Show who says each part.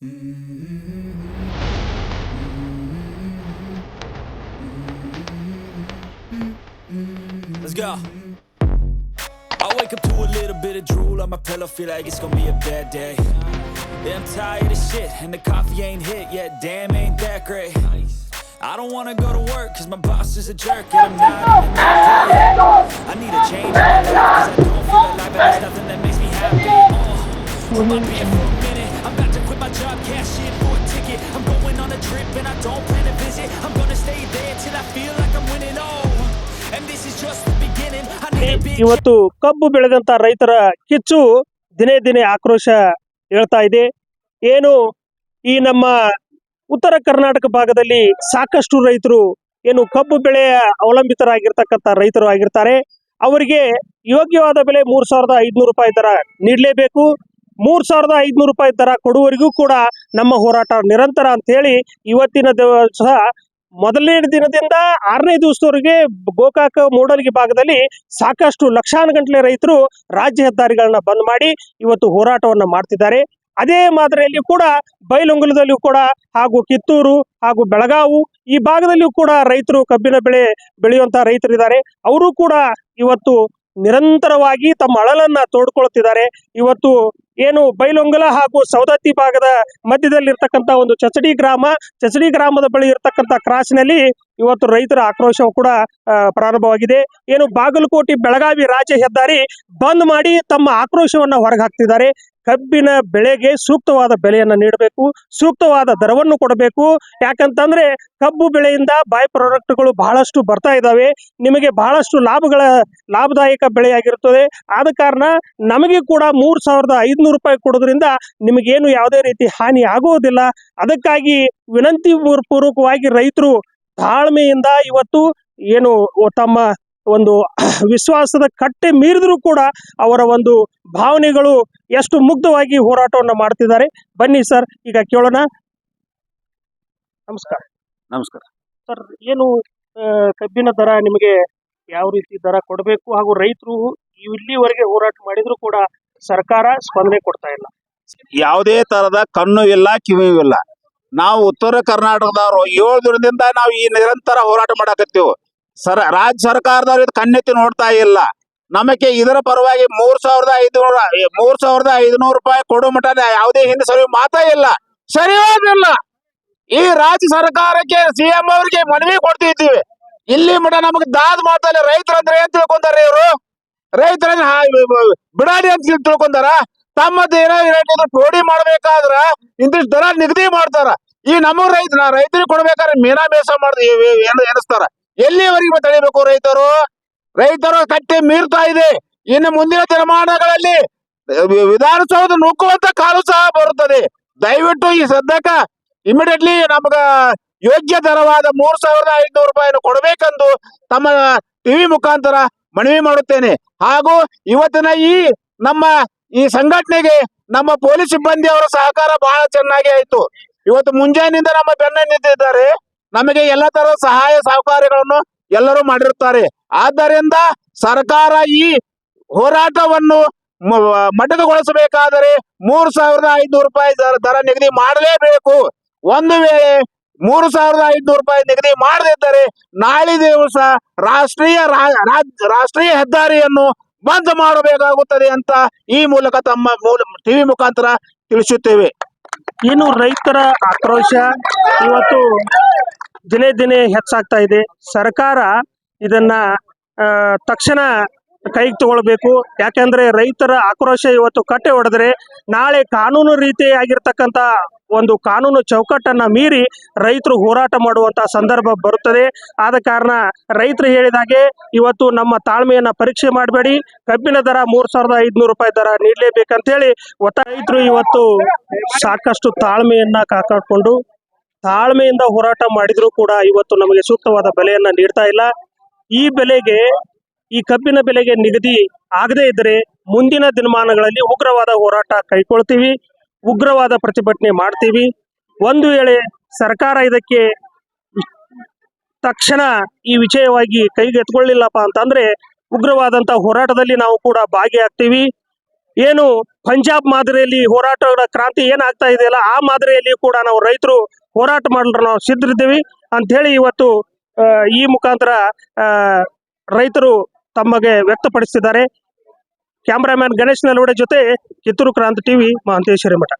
Speaker 1: Let's go. I wake up to a little bit of drool on my pillow, feel like it's gonna be a bad day. Yeah, I'm tired of shit, and the coffee ain't hit yet. Damn, ain't that great. I don't wanna go to work, cause my boss is a jerk, and I'm not. I need a change cause I don't feel alive, and there's nothing that makes me happy. Uh, I'm
Speaker 2: ಇವತ್ತು ಕಬ್ಬು ಬೆಳೆದಂತ ರೈತರ ಕಿಚ್ಚು ದಿನೇ ದಿನೇ ಆಕ್ರೋಶ ಹೇಳ್ತಾ ಇದೆ. ಏನು ಈ ನಮ್ಮ ಉತ್ತರ ಕರ್ನಾಟಕ ಭಾಗದಲ್ಲಿ ಸಾಕಷ್ಟು ರೈತರು ಏನು ಕಬ್ಬು ಬೆಳೆಯ ಅವಲಂಬಿತರಾಗಿರ್ತಕ್ಕಂಥ ರೈತರು ಆಗಿರ್ತಾರೆ. ಅವರಿಗೆ ಯೋಗ್ಯವಾದ ಬೆಲೆ ಮೂರ್ ಸಾವಿರದ ಐದ್ನೂರು ರೂಪಾಯಿ ದರ ನೀಡಲೇಬೇಕು. ಮೂರ್ ಸಾವಿರದ ಐದುನೂರು ರೂಪಾಯಿ ದರ ಕೊಡುವವರೆಗೂ ಕೂಡ ನಮ್ಮ ಹೋರಾಟ ನಿರಂತರ ಅಂತ ಹೇಳಿ ಇವತ್ತಿನ ದಿವಸ ಮೊದಲನೇ ದಿನದಿಂದ ಆರನೇ ದಿವಸದವರೆಗೆ ಗೋಕಾಕ ಮೂಡಲಗಿ ಭಾಗದಲ್ಲಿ ಸಾಕಷ್ಟು ಲಕ್ಷಾನುಗಟ್ಟಲೆ ರೈತರು ರಾಜ್ಯ ಹೆದ್ದಾರಿಗಳನ್ನ ಬಂದ್ ಮಾಡಿ ಇವತ್ತು ಹೋರಾಟವನ್ನ ಮಾಡ್ತಿದ್ದಾರೆ. ಅದೇ ಮಾದರಿಯಲ್ಲಿ ಕೂಡ ಬೈಲೊಂಗಲದಲ್ಲಿಯೂ ಕೂಡ ಹಾಗೂ ಕಿತ್ತೂರು ಹಾಗೂ ಬೆಳಗಾವು ಈ ಭಾಗದಲ್ಲಿಯೂ ಕೂಡ ರೈತರು ಕಬ್ಬಿನ ಬೆಳೆ ಬೆಳೆಯುವಂತ ರೈತರಿದ್ದಾರೆ. ಅವರು ಕೂಡ ಇವತ್ತು ನಿರಂತರವಾಗಿ ತಮ್ಮ ಅಳಲನ್ನ ತೋಡ್ಕೊಳ್ತಿದ್ದಾರೆ. ಇವತ್ತು ಏನು ಬೈಲೊಂಗಲ ಹಾಗೂ ಸೌದತ್ತಿ ಭಾಗದ ಮಧ್ಯದಲ್ಲಿ ಇರ್ತಕ್ಕಂತ ಒಂದು ಚಚಡಿ ಗ್ರಾಮ, ಚಚಡಿ ಗ್ರಾಮದ ಬಳಿ ಇರ್ತಕ್ಕಂಥ ಕ್ರಾಸ್ನಲ್ಲಿ ಇವತ್ತು ರೈತರ ಆಕ್ರೋಶವು ಕೂಡ ಪ್ರಾರಂಭವಾಗಿದೆ. ಏನು ಬಾಗಲಕೋಟೆ ಬೆಳಗಾವಿ ರಾಜ್ಯ ಹೆದ್ದಾರಿ ಬಂದ್ ಮಾಡಿ ತಮ್ಮ ಆಕ್ರೋಶವನ್ನ ಹೊರಗೆ ಹಾಕ್ತಿದ್ದಾರೆ. ಕಬ್ಬಿನ ಬೆಳೆಗೆ ಸೂಕ್ತವಾದ ಬೆಲೆಯನ್ನ ನೀಡಬೇಕು, ಸೂಕ್ತವಾದ ದರವನ್ನು ಕೊಡಬೇಕು. ಯಾಕಂತಂದ್ರೆ ಕಬ್ಬು ಬೆಳೆಯಿಂದ ಬೈ ಪ್ರಾಡಕ್ಟ್ಗಳು ಬಹಳಷ್ಟು ಬರ್ತಾ ಇದ್ದಾವೆ ನಿಮಗೆ ಬಹಳಷ್ಟು ಲಾಭಗಳ, ಲಾಭದಾಯಕ ಬೆಳೆಯಾಗಿರುತ್ತದೆ. ಆದ ಕಾರಣ ನಮಗೆ ಕೂಡ ಮೂರ್ ಸಾವಿರದ ಐದುನೂರು ರೂಪಾಯಿ ಕೊಡೋದ್ರಿಂದ ನಿಮಗೇನು ಯಾವುದೇ ರೀತಿ ಹಾನಿ ಆಗುವುದಿಲ್ಲ. ಅದಕ್ಕಾಗಿ ವಿನಂತಿ ಪೂರ್ವಕವಾಗಿ ರೈತರು ತಾಳ್ಮೆಯಿಂದ ಇವತ್ತು ಏನು ತಮ್ಮ ಒಂದು ವಿಶ್ವಾಸದ ಕಟ್ಟೆ ಮೀರಿದ್ರು ಕೂಡ ಅವರ ಒಂದು ಭಾವನೆಗಳು ಎಷ್ಟು ಮುಗ್ಧವಾಗಿ ಹೋರಾಟವನ್ನು ಮಾಡ್ತಿದ್ದಾರೆ. ಬನ್ನಿ ಸರ್ ಈಗ ಕೇಳೋಣ. ನಮಸ್ಕಾರ.
Speaker 3: ನಮಸ್ಕಾರ.
Speaker 2: ಸರ್ ಏನು ಕಬ್ಬಿನ ದರ ನಿಮಗೆ ಯಾವ ರೀತಿ ದರ ಕೊಡಬೇಕು? ಹಾಗೂ ರೈತರು ಇಲ್ಲಿವರೆಗೆ ಹೋರಾಟ ಮಾಡಿದ್ರು ಕೂಡ ಸರ್ಕಾರ ಸ್ಪಂದನೆ ಕೊಡ್ತಾ ಇಲ್ಲ.
Speaker 3: ಯಾವುದೇ ತರದ ಕಣ್ಣು ಇಲ್ಲ ಕಿವಿ ಇಲ್ಲ. ನಾವು ಉತ್ತರ ಕರ್ನಾಟಕದವರು ಏಳು ದಿನದಿಂದ ನಾವು ಈ ನಿರಂತರ ಹೋರಾಟ ಮಾಡಕತ್ತೀವಿ. ಸರ, ರಾಜ್ಯ ಸರ್ಕಾರದವ್ರು ಇದು ಕಣ್ಣೆತ್ತಿ ನೋಡ್ತಾ ಇಲ್ಲ. ನಮಗೆ ಇದರ ಪರವಾಗಿ ಮೂರ್ ಸಾವಿರದ ಐದುನೂರ ಮೂರ್ ಸಾವಿರದ ಐದುನೂರು ರೂಪಾಯಿ ಕೊಡೋ ಮಟ ಯಾವುದೇ ಹಿಂದೆ ಸರಿ ಮಾತಾ ಇಲ್ಲ. ಸರಿ ಹೋಗಿಲ್ಲ ಈ ರಾಜ್ಯ ಸರ್ಕಾರಕ್ಕೆ ಸಿಎಂ ಅವರಿಗೆ ಮನವಿ ಕೊಡ್ತಿದ್ದೀವಿ. ಇಲ್ಲಿ ಮಠ ನಮಗೆ ದಾದ್ ಇಲ್ಲ ರೈತರಂದ್ರೆ ಏನ್ ತಿಳ್ಕೊಂತಾರ ಇವರು? ರೈತರ ಬಿಡಾಡಿ ಅಂತ ತಿಳ್- ತಿಳ್ಕೊಂತಾರ ತಮ್ಮದು ಏನೋ ಪೋಡಿ ಮಾಡ್ಬೇಕಾದ್ರ ಇಂದಿಷ್ಟು ದರ ನಿಗದಿ ಮಾಡ್ತಾರ. ಈ ನಮಗ್ ರೈತ ರೈತರಿಗೆ ಕೊಡ್ಬೇಕಾದ್ರೆ ಮೀನಾ ಬೇಸ ಏನು ಎಲ್ಲಿವರೆಗೆ ತಳಿಬೇಕು ರೈತರು? ರೈತರು ಕಟ್ಟೆ ಮೀರ್ತಾ ಇದೆ. ಇನ್ನು ಮುಂದಿನ ದಿನಮಾನಗಳಲ್ಲಿ ವಿಧಾನಸೌಧ ನುಗ್ಗುವಂತ ಕಾಲು ಸಹ ಬರುತ್ತದೆ. ದಯವಿಟ್ಟು ಈ ಸದ್ಯಕ್ಕ ಇಮಿಡಿಯೇಟ್ಲಿ ನಮಗ ಯೋಗ್ಯ ದರವಾದ ಮೂರ್ ಸಾವಿರದ ಐದುನೂರು ರೂಪಾಯಿಯನ್ನು ಕೊಡಬೇಕೆಂದು ತಮ್ಮ ಟಿವಿ ಮುಖಾಂತರ ಮನವಿ ಮಾಡುತ್ತೇನೆ. ಹಾಗೂ ಇವತ್ತಿನ ಈ ನಮ್ಮ ಈ ಸಂಘಟನೆಗೆ ನಮ್ಮ ಪೊಲೀಸ್ ಸಿಬ್ಬಂದಿ ಅವರ ಸಹಕಾರ ಬಹಳ ಚೆನ್ನಾಗಿ ಆಯ್ತು. ಇವತ್ತು ಮುಂಜಾನೆಯಿಂದ ನಮ್ಮ ಬೆನ್ನ ನಿಂತಿದ್ದಾರೆ. ನಮಗೆ ಎಲ್ಲ ತರದ ಸಹಾಯ ಸಹಕಾರ್ಯಗಳನ್ನು ಎಲ್ಲರೂ ಮಾಡಿರುತ್ತಾರೆ. ಆದ್ದರಿಂದ ಸರ್ಕಾರ ಈ ಹೋರಾಟವನ್ನು ಮಟಕಗೊಳಿಸಬೇಕಾದರೆ ಮೂರು ಸಾವಿರದ ಐದುನೂರು ರೂಪಾಯಿ ದರ ನಿಗದಿ ಮಾಡಲೇಬೇಕು. ಒಂದು ವೇಳೆ ಮೂರು ಸಾವಿರದ ಐದುನೂರು ರೂಪಾಯಿ ನಿಗದಿ ಮಾಡದಿದ್ದರೆ ನಾಳೆ ದಿವಸ ರಾಷ್ಟ್ರೀಯ ರಾಷ್ಟ್ರೀಯ ಹೆದ್ದಾರಿಯನ್ನು ಬಂದ್ ಮಾಡಬೇಕಾಗುತ್ತದೆ ಅಂತ ಈ ಮೂಲಕ ತಮ್ಮ ಮೂಲ, ಟಿವಿ ಮುಖಾಂತರ ತಿಳಿಸುತ್ತೇವೆ.
Speaker 2: ಇನ್ನು ರೈತರ ಆಕ್ರೋಶ, ಇವತ್ತು ದಿನೇ ದಿನೇ ಹೆಚ್ಚಾಗ್ತಾ ಇದೆ. ಸರ್ಕಾರ ಇದನ್ನ ತಕ್ಷಣ ಕೈಗೆ ತಗೊಳ್ಬೇಕು. ಯಾಕಂದ್ರೆ ರೈತರ ಆಕ್ರೋಶ ಇವತ್ತು ಕಟ್ಟೆ ಹೊಡೆದ್ರೆ ನಾಳೆ ಕಾನೂನು ರೀತಿಯಾಗಿರ್ತಕ್ಕಂಥ ಒಂದು ಕಾನೂನು ಚೌಕಟ್ಟನ್ನ ಮೀರಿ ರೈತರು ಹೋರಾಟ ಮಾಡುವಂತ ಸಂದರ್ಭ ಬರುತ್ತದೆ. ಆದ ಕಾರಣ ರೈತರು ಹೇಳಿದಾಗೆ ಇವತ್ತು ನಮ್ಮ ತಾಳ್ಮೆಯನ್ನ ಪರೀಕ್ಷೆ ಮಾಡಬೇಡಿ. ಕಬ್ಬಿನ ದರ ಮೂರ್ ಸಾವಿರದ ಐದುನೂರು ರೂಪಾಯಿ ದರ ನೀಡಲೇಬೇಕಂತೇಳಿ ಹೇಳಿ ರೈತರು ಇವತ್ತು ಸಾಕಷ್ಟು ತಾಳ್ಮೆಯನ್ನ ಕಾಪಾಡಿಕೊಂಡು ತಾಳ್ಮೆಯಿಂದ ಹೋರಾಟ ಮಾಡಿದ್ರು ಕೂಡ ಇವತ್ತು ನಮಗೆ ಸೂಕ್ತವಾದ ಬೆಲೆಯನ್ನ ನೀಡ್ತಾ ಇಲ್ಲ. ಈ ಬೆಲೆಗೆ, ಈ ಕಬ್ಬಿನ ಬೆಲೆಗೆ ನಿಗದಿ ಆಗದೇ ಇದ್ರೆ ಮುಂದಿನ ದಿನಮಾನಗಳಲ್ಲಿ ಉಗ್ರವಾದ ಹೋರಾಟ ಕೈಗೊಳ್ತೀವಿ, ಉಗ್ರವಾದ ಪ್ರತಿಭಟನೆ ಮಾಡ್ತೀವಿ. ಒಂದು ವೇಳೆ ಸರ್ಕಾರ ಇದಕ್ಕೆ ತಕ್ಷಣ ಈ ವಿಷಯವಾಗಿ ಕೈಗೆ ಎತ್ಕೊಳ್ಳಿಲ್ಲಪ್ಪ ಅಂತಂದ್ರೆ ಉಗ್ರವಾದಂತಹ ಹೋರಾಟದಲ್ಲಿ ನಾವು ಕೂಡ ಭಾಗಿಯಾಗ್ತೀವಿ. ಏನು ಪಂಜಾಬ್ ಮಾದರಿಯಲ್ಲಿ ಹೋರಾಟಗಳ ಕ್ರಾಂತಿ ಏನಾಗ್ತಾ ಇದೆಯಲ್ಲ, ಆ ಮಾದರಿಯಲ್ಲಿ ಕೂಡ ನಾವು ರೈತರು ಹೋರಾಟ ಮಾಡಲು ನಾವು ಅಂತ ಹೇಳಿ ಇವತ್ತು ಈ ಮುಖಾಂತರ ರೈತರು ತಮಗೆ ವ್ಯಕ್ತಪಡಿಸಿದ್ದಾರೆ. ಕ್ಯಾಮ್ರಾಮ್ಯಾನ್ ಗಣೇಶ್ ನಲ್ವಡೆ ಜೊತೆ ಕಿತ್ತೂರು ಕ್ರಾಂತಿ ಟಿವಿ, ಮಹಂತೇಶ್ವರಿ ಮಠ.